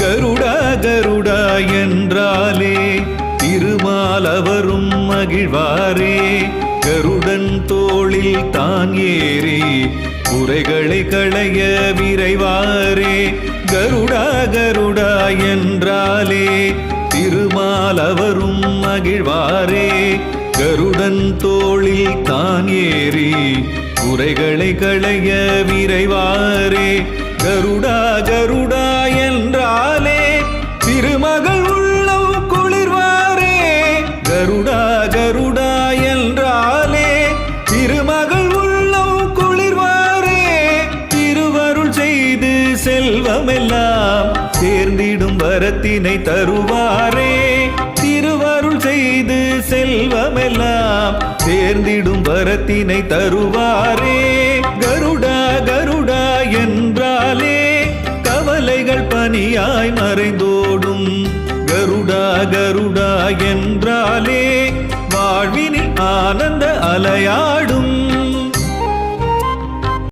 கருடா கருடா என்றாலே திருமாலவரும் மகிழ்வாரே. கருடன் தோளில் தான் ஏறி குறைகளை களைய விரைவாரே. கருடா கருடா என்றாலே திருமாலவரும் மகிழ்வாரே. கருடன் தோளில் தான் ஏறி குறைகளை களைய விரைவாரே. கருடா கரு செல்வமெல்லாம் சேர்ந்திடும் வரத்தினை தருவாரே. திருவருள் செய்து செல்வமெல்லாம் சேர்ந்திடும் வரத்தினை தருவாரே. கருடா கருடா என்றாலே கவலைகள் பணியாய் மறைந்தோடும். கருடா கருடா என்றாலே வாழ்வினில் ஆனந்த அலையாடும்.